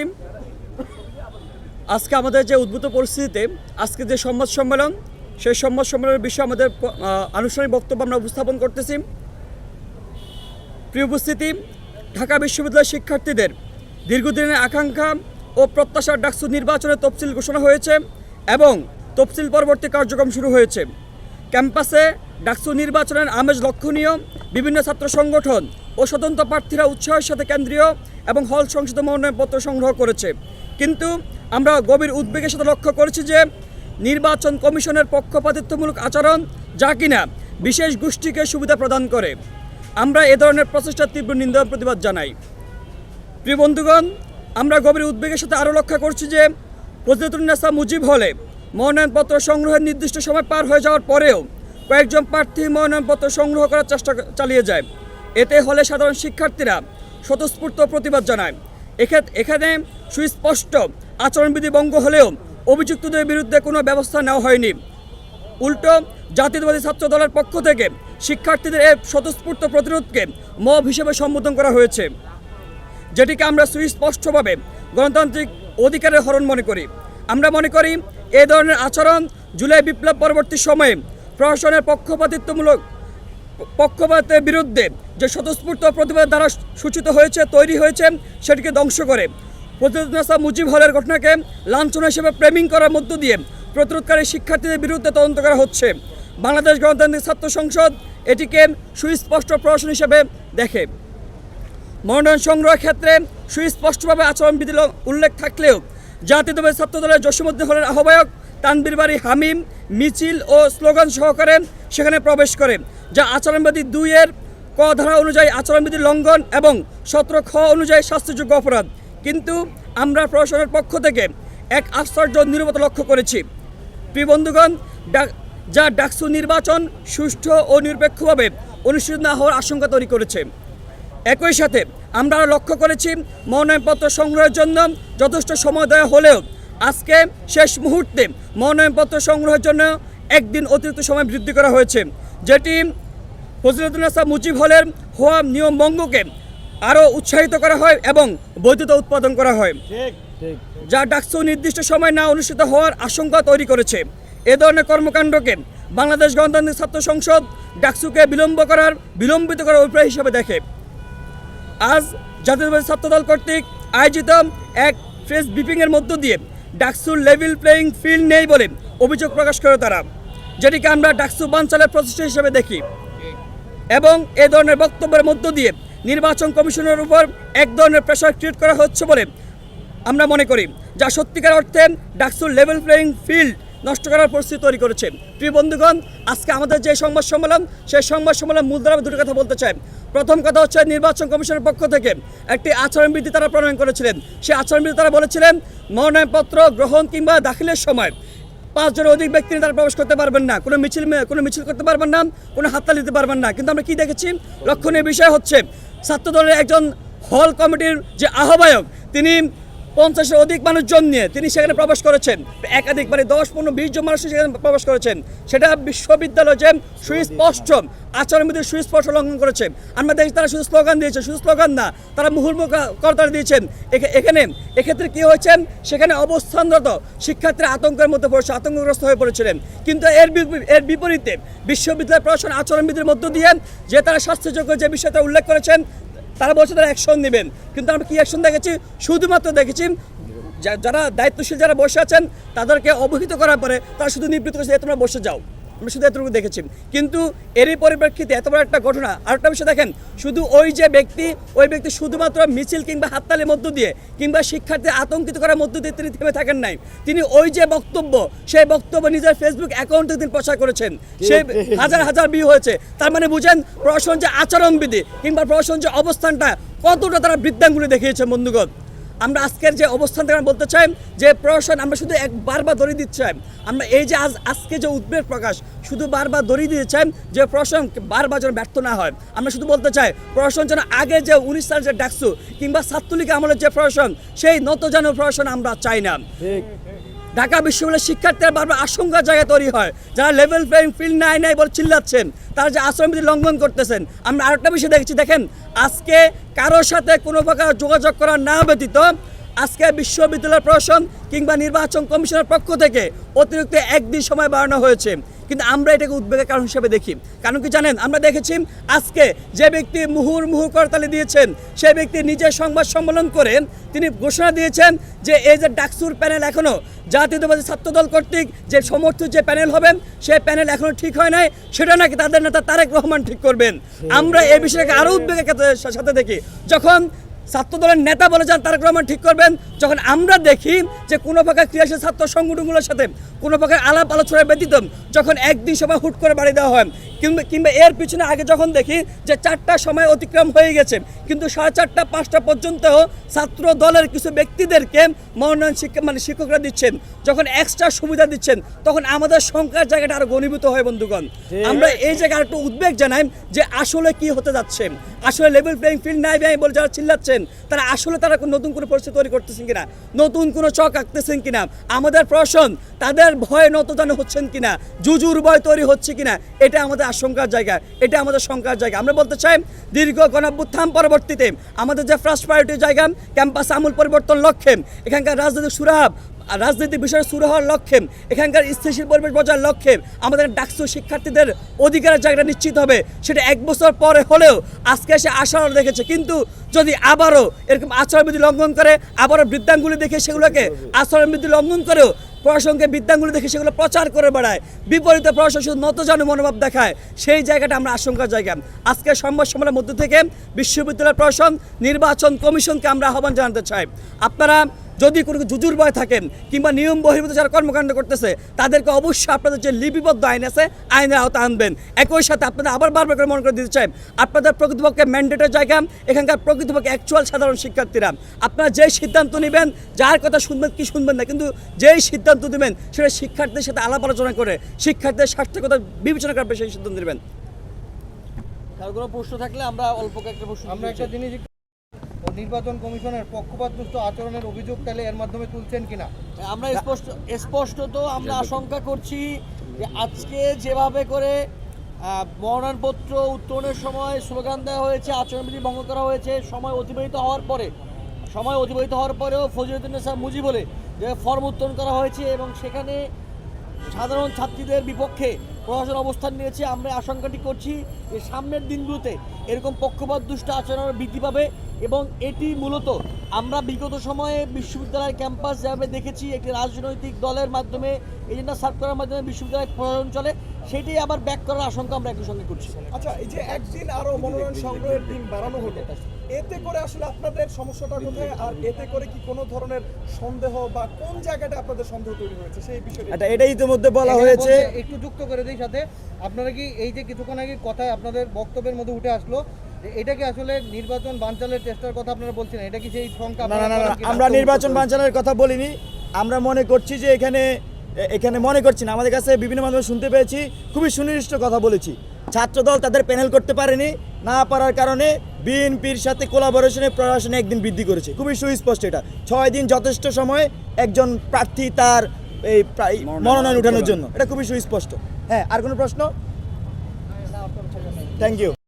শিক্ষার্থী আজকে আমাদের যে উদ্ভূত পরিস্থিতিতে, আজকে যে সংবাদ সম্মেলন, সেই সংবাদ সম্মেলনের বিষয়ে আমাদের আনুষ্ঠানিক বক্তব্য আমরা উপস্থাপন করতেছি। প্রিয় উপস্থিতি, ঢাকা বিশ্ববিদ্যালয়ের শিক্ষার্থীদের দীর্ঘদিনের আকাঙ্ক্ষা ও প্রত্যাশার ডাকসু নির্বাচনের তফসিল ঘোষণা হয়েছে এবং তফসিল পরবর্তী কার্যক্রম শুরু হয়েছে। ক্যাম্পাসে ডাকসু নির্বাচনের আমেজ লক্ষণীয়, বিভিন্ন ছাত্র সংগঠন ও স্বতন্ত্র প্রার্থীরা উৎসাহের সাথে কেন্দ্রীয় এবং হল সংসদে মনোনয়নপত্র সংগ্রহ করেছে। কিন্তু আমরা গভীর উদ্বেগের সাথে লক্ষ্য করেছি যে নির্বাচন কমিশনের পক্ষপাতিত্বমূলক আচরণ যা কিনা বিশেষ গোষ্ঠীকে সুবিধা প্রদান করে। আমরা এ ধরনের প্রচেষ্টার তীব্র নিন্দা প্রতিবাদ জানাই। প্রিয় বন্ধুগণ, আমরা গভীর উদ্বেগের সাথে আরও লক্ষ্য করছি যে ফজলতুন্নেসা মুজিব হলে মনোনয়নপত্র সংগ্রহের নির্দিষ্ট সময় পার হয়ে যাওয়ার পরেও কয়েকজন প্রার্থী মনোনয়নপত্র সংগ্রহ করার চেষ্টা চালিয়ে যায়। এতে হলে সাধারণ শিক্ষার্থীরা স্বতঃস্ফূর্ত প্রতিবাদ জানায়। এখানে সুস্পষ্ট আচরণবিধি ভঙ্গ হলেও অভিযুক্তদের বিরুদ্ধে কোনো ব্যবস্থা নেওয়া হয়নি। উল্টো, জাতীয়তাবাদী ছাত্র দলের পক্ষ থেকে শিক্ষার্থীদের এই স্বতঃস্ফূর্ত প্রতিরোধকে মব হিসেবে সম্বোধন করা হয়েছে। যেটিকে আমরা সুস্পষ্টভাবে গণতান্ত্রিক অধিকারের হরণ মনে করি। আমরা মনে করি, এ ধরনের আচরণ জুলাই বিপ্লব পরবর্তী সময়ে প্রশাসনের পক্ষপাতিত্বমূলক পক্ষপাতের বিরুদ্ধে যে স্বতঃস্ফূর্ত প্রতিবাদ দ্বারা সূচিত হয়েছে, তৈরি হয়েছে, সেটিকে ধ্বংস করে। প্রতিরোধনাসা মুজিব হলের ঘটনাকে লাঞ্ছনা হিসেবে প্রেমিং করার মধ্য দিয়ে প্রতিরোধকারী শিক্ষার্থীদের বিরুদ্ধে তদন্ত করা হচ্ছে। বাংলাদেশ গণতান্ত্রিক ছাত্র সংসদ এটিকে সুস্পষ্ট প্রশাসন হিসেবে দেখে। মনোনয়ন সংগ্রহের ক্ষেত্রে সুস্পষ্টভাবে আচরণবিধি উল্লেখ থাকলেও ছাত্র দলের জসীমুদ্দিন হলের আহ্বায়ক তানবীর বাড়ি হামিম, মিছিল ও স্লোগান সহকারে সেখানে প্রবেশ করে, যা আচরণবিধি দুইয়ের ক ধারা অনুযায়ী আচরণবিধি লঙ্ঘন এবং সত্র খ অনুযায়ী শাস্তিযোগ্য অপরাধ। কিন্তু আমরা প্রশাসনের পক্ষ থেকে এক আশ্চর্য নিরবতা লক্ষ্য করেছি। প্রিয় বন্ধুগণ যা ডাকসু নির্বাচন সুষ্ঠু ও নিরপেক্ষভাবে অনুষ্ঠিত না হওয়ার আশঙ্কা তৈরি করেছে। একই সাথে আমরা লক্ষ্য করেছি, মনোনয়নপত্র সংগ্রহের জন্য যথেষ্ট সময় দেওয়া হলেও আজকে শেষ মুহূর্তে মনোনয়নপত্র সংগ্রহের জন্য একদিন অতিরিক্ত সময় বৃদ্ধি করা হয়েছে যেটি ফজলুদ্দিনাসা মুজিব হলের হওয়া নিয়ম ভঙ্গকে আরও উৎসাহিত করা হয় এবং বৈধতা উৎপাদন করা হয়। যা ডাকসু নির্দিষ্ট সময় না অনুষ্ঠিত হওয়ার আশঙ্কা তৈরি করেছে। এ ধরনের কর্মকাণ্ডকে বাংলাদেশ গণতান্ত্রিক ছাত্র সংসদ ডাকসুকে বিলম্ব করার বিলম্বিত করার অভিপ্রায় হিসেবে দেখে। আজ জাতীয়তাবাদী ছাত্রদল কর্তৃক আয়োজিত এক প্রেস ব্রিফিংয়ের মধ্য দিয়ে ডাকসুর লেভেল প্লেয়িং ফিল্ড নেই বলে অভিযোগ প্রকাশ করে তারা, যেটিকে আমরা ডাকসু বাঞ্চালের প্রচেষ্টা হিসেবে দেখি। এবং এ ধরনের বক্তব্যের মধ্য দিয়ে নির্বাচন কমিশনের উপর এক ধরনের প্রেশার ক্রিয়েট করা হচ্ছে বলে আমরা মনে করি, যা সত্যিকার অর্থে ডাকসুর লেভেল প্লেয়িং ফিল্ড নষ্ট করার পরিস্থিতি তৈরি করেছে। প্রিয় বন্ধুগণ, আজকে আমাদের যে সংবাদ সম্মেলন, সেই সংবাদ সম্মেলন মূল দ্বারা আমি দুটো কথা বলতে চাই। প্রথম কথা হচ্ছে নির্বাচন কমিশনের পক্ষ থেকে একটি আচরণবিধি তারা প্রণয়ন করেছিলেন। সেই আচরণবিধি তারা বলেছিলেন, মনোনয়নপত্র গ্রহণ কিংবা দাখিলের সময় পাঁচজনের অধিক ব্যক্তি তারা প্রবেশ করতে পারবেন না। কোনো মিছিল কোনো মিছিল করতে পারবেন না, কোনো হাততালি দিতে পারবেন না। কিন্তু আমরা কি দেখেছি? লক্ষণীয় বিষয় হচ্ছে ছাত্র দলের একজন হল কমিটির যে আহ্বায়ক, তিনি পঞ্চাশের অধিক মানুষজন নিয়ে তিনি সেখানে প্রবেশ করেছেন। একাধিক মানে দশ, পনেরো, বিশ জন মানুষ সেখানে প্রবেশ করেছেন। সেটা বিশ্ববিদ্যালয় যে সুস্পষ্ট আচরণবিধির সুস্পষ্ট লঙ্ঘন করেছে। আমরা দেখি তারা শুধু স্লোগান দিয়েছে, শুধু স্লোগান না, তারা মুহুর্মুখ করতারা দিয়েছেন। এখানে, এক্ষেত্রে কী হয়েছেন সেখানে অবস্থানরত শিক্ষার্থীরা আতঙ্কের মধ্যে পড়েছে, আতঙ্কগ্রস্ত হয়ে পড়েছিলেন। কিন্তু এর এর বিপরীতে বিশ্ববিদ্যালয় প্রশাসন আচরণবিধির মধ্য দিয়ে যে তারা স্বাস্থ্যযোগ্য যে বিষয়টা উল্লেখ করেছেন তারা বলছে তারা অ্যাকশন নেবেন। কিন্তু আমরা কী অ্যাকশন দেখেছি? শুধুমাত্র দেখেছি যারা দায়িত্বশীল যারা বসে আছেন, তাদেরকে অবহিত করার পরে তারা শুধু নিবৃত্ত করেছে তোমরা বসে যাও। শুধু এতটুকু দেখেছি। কিন্তু এরই পরিপ্রেক্ষিতে এত বড় একটা ঘটনা, আরেকটা বিষয় দেখেন, শুধু ওই যে ব্যক্তি, ওই ব্যক্তি শুধুমাত্র মিছিল কিংবা হাততালির মধ্য দিয়ে কিংবা শিক্ষার্থী আতঙ্কিত করার মধ্য দিয়ে তিনি থেমে থাকেন নাই। তিনি ওই যে বক্তব্য, সেই বক্তব্য নিজের ফেসবুক অ্যাকাউন্টে তিনি প্রচার করেছেন। সে হাজার হাজার ভিউ হয়েছে। তার মানে বুঝেন, প্রশাসন যে আচরণবিধি কিংবা প্রশাসন যে অবস্থানটা, কতটা তারা বৃদ্ধাঙ্গুলি দেখিয়েছে বন্ধুগণ। আমরা আজকের যে অবস্থান থেকে বলতে চাই যে প্রশাসন, আমরা শুধু এক বারবার দড়ি দিতে চাই। আমরা এই যে আজ, আজকে যে উদ্বেগ প্রকাশ, শুধু বারবার দড়ি দিতে চাই যে প্রশাসন বারবার যেন ব্যর্থ না হয়। আমরা শুধু বলতে চাই, প্রশাসন যেন আগে যে উনিশ সালের যে ডাকসু কিংবা ছাত্রলীগ আমলের যে প্রশাসন, সেই নত যেন প্রশাসন আমরা চাই না। ঢাকা বিশ্ববিদ্যালয়ের শিক্ষার্থীরা বারবার আশঙ্কা জায়গা তৈরি হয়। যারা লেভেল প্লেয়িং ফিল্ড নাই নাই বলে চিল্লাচ্ছেন, তারা যে আশ্রমবিধি লঙ্ঘন করতেছেন। আমরা আরেকটা বিষয় দেখেছি, দেখেন, আজকে কারোর সাথে কোনো প্রকার যোগাযোগ করা না ব্যতীত আজকে বিশ্ববিদ্যালয় প্রশাসন কিংবা নির্বাচন কমিশনের পক্ষ থেকে অতিরিক্ত একদিন সময় বাড়ানো হয়েছে। কিন্তু আমরা এটাকে উদ্বেগের কারণ হিসেবে দেখি। কারণ কি জানেন? আমরা দেখেছি আজকে যে ব্যক্তি মুহুর মুহুর করতালি দিয়েছেন সেই ব্যক্তি নিজে সংবাদ সম্মেলন করে তিনি ঘোষণা দিয়েছেন যে এই যে ডাকসুর প্যানেল এখনও জাতীয়তাবাদী ছাত্রদল কর্তৃক যে সমর্থিত যে প্যানেল হবেন সেই প্যানেল এখনও ঠিক হয় নাই সেটা নাকি তাদের নেতা তারেক রহমান ঠিক করবেন। আমরা এই বিষয়টাকে আরও উদ্বেগের সাথে দেখি। যখন ছাত্রদলের নেতা বলে যান তারেক রহমান ঠিক করবেন, যখন আমরা দেখি যে কোনো প্রকার ক্রিয়াশীল ছাত্র সংগঠনগুলোর সাথে কোনো প্রকার আলাপ আলোচনা ব্যতীত, যখন একদিন সভা হুট করে বাড়ি দেওয়া হয় কিংবা কিংবা এর পিছনে আগে যখন দেখি যে চারটার সময় অতিক্রম হয়ে গেছে কিন্তু সাড়ে চারটা পাঁচটা পর্যন্ত ছাত্র দলের কিছু ব্যক্তিদেরকে মনোনয়ন শিক্ষা মানে শিক্ষকরা দিচ্ছেন। যখন এক্সট্রা সুবিধা দিচ্ছেন তখন আমাদের সংখ্যার জায়গাটা আরও ঘনীভূত হয় বন্ধুগণ। আমরা এই জায়গায় একটু উদ্বেগ জানাই যে আসলে কি হতে যাচ্ছে। আসলে লেভেল প্লেইং ফিল্ড নাই নাই বলে যারা চিল্লাচ্ছেন তারা আসলে তারা নতুন কোনো পরিস্থিতি তৈরি করতেছেন কিনা? নতুন কোনো চক আঁকতেছেন কিনা? আমাদের প্রশাসন তাদের ভয়ে নতজানো হচ্ছেন কিনা, জুজুর ভয় তৈরি হচ্ছে কিনা, এটা আমাদের আশঙ্কার জায়গা, এটা আমাদের শঙ্কার জায়গা। আমরা বলতে চাই, দীর্ঘ গণভ্যুত্থান পরবর্তীতে আমাদের যে ফার্স্ট প্রায়োরিটি জায়গা ক্যাম্পাস আমূল পরিবর্তন লক্ষ্যে, এখানকার রাজনৈতিক সুরাহাব রাজনীতি বিষয়ে শুরু হওয়ার লক্ষ্যে, এখানকার স্থিতিশীল পরিবেশ বজায়ের লক্ষ্যে আমাদের ডাকসু শিক্ষার্থীদের অধিকারের জায়গা নিশ্চিত হবে। সেটা এক বছর পরে হলেও আজকে এসে আশাও দেখেছে। কিন্তু যদি আবারও এরকম আচরণবিধি লঙ্ঘন করে, আবারও বৃদ্ধাঙ্গুলি দেখে সেগুলোকে আচরণবিধি লঙ্ঘন করেও প্রশাসনকে বিদ্যাঙ্গুলি দেখে সেগুলো প্রচার করে বেড়ায়। বিপরীতে প্রশাসন শুধু নতজানু মনোভাব দেখায়। সেই জায়গাটা আমরা আশঙ্কার জায়গা। আজকে সংবাদ সম্মেলনের মধ্যে থেকে বিশ্ববিদ্যালয় প্রশাসন নির্বাচন কমিশনকে আমরা আহ্বান জানাতে চাই। আপনারা যদি কোনো জুজুর ভয় থাকেন কিংবা নিয়ম বহির্ভূত যারা কর্মকাণ্ড করতেছে তাদেরকে অবশ্যই আপনাদের যে লিপিবদ্ধ আইন আছে আইনের আওতা আনবেন। একই সাথে আপনাদের আবার বারবার করে মনে করে দিতে চাই আপনাদের প্রকৃতপক্ষে ম্যান্ডেটের জায়গা এখানকার প্রকৃতপক্ষে অ্যাকচুয়াল সাধারণ শিক্ষার্থীরা। আপনারা যেই সিদ্ধান্ত নেবেন যার কথা শুনবেন কি শুনবেন না কিন্তু যেই সিদ্ধান্ত নেবেন সেটা শিক্ষার্থীদের সাথে আলাপ আলোচনা করে শিক্ষার্থীদের স্বার্থের কথা বিবেচনা করে আপনি সেই সিদ্ধান্ত নেবেন। কারও কোনো প্রশ্ন থাকলে আমরা অল্প কয়েকটা প্রশ্ন আমরা একটা জিনিস নির্বাচন কমিশনের পক্ষপাতদুষ্ট আচরণের অভিযোগ তাহলে এর মাধ্যমে তুলছেন কিনা? আমরা স্পষ্ট স্পষ্টত আমরা আশঙ্কা করছি যে আজকে যেভাবে করে মনোনয়নপত্র উত্তোলনের সময় স্লোগান দেওয়া হয়েছে আচরণবিধি ভঙ্গ করা হয়েছে সময় অতিবাহিত হওয়ার পরে সময় অতিবাহিত হওয়ার পরেও ফজিলুদ্দিন মুজি বলে যে ফর্ম উত্তোলন করা হয়েছে এবং সেখানে সাধারণ ছাত্রীদের বিপক্ষে প্রশাসন অবস্থান নিয়েছে। আমরা আশঙ্কাটি করছি যে সামনের দিনগুলোতে এরকম পক্ষপাত দুষ্ট আচরণ বৃদ্ধি পাবে এবং এটি মূলত আমরা বিগত সময়ে বিশ্ববিদ্যালয়ের ক্যাম্পাস যেভাবে দেখেছি একটি রাজনৈতিক দলের মাধ্যমে এজেন্ডা সার্ভ করার মাধ্যমে বিশ্ববিদ্যালয়ের প্রশাসন চলে সেটাই আবার ব্যাক করার আশঙ্কা আমরা একই সঙ্গে করছি। আচ্ছা এই যে একদিন আরও মনোনয়ন সংগ্রহের দিন বাড়ানো হলো এতে করে আসলে আপনাদের সমস্যাটা কোথায় আর এতে করে কি কোনো ধরনের সন্দেহ বা কোন জায়গাটা আপনাদের সন্দেহ তৈরি হয়েছে সেই বিষয়টা এটা এটাই ইতিমধ্যে বলা হয়েছে। একটু যুক্ত করে দিই সাথে। আপনারা কি এই যে কিছুক্ষণ আগে কথায় আপনাদের বক্তব্যের মধ্যে উঠে আসলো যে এটা কি আসলে নির্বাচন বানচালের চেষ্টার কথা আপনারা বলছেন? এটা কি সেই না না? আমরা নির্বাচন বাঞ্ছানোর কথা বলিনি। আমরা মনে করছি যে এখানে এখানে মনে করছি না। আমাদের কাছে বিভিন্ন মাধ্যমে শুনতে পেয়েছি খুবই সুনির্দিষ্ট কথা বলেছি। ছাত্রদল তাদের প্যানেল করতে পারেনি না পারার কারণে বিএনপির সাথে কোলাবোরেশনে প্রশাসনে একদিন বৃদ্ধি করেছে। খুবই সুস্পষ্ট এটা। ছয় দিন যথেষ্ট সময় একজন প্রার্থী তার এই প্রায় মনোনয়ন উঠানোর জন্য। এটা খুবই সুস্পষ্ট। হ্যাঁ আর কোনো প্রশ্ন? Thank you.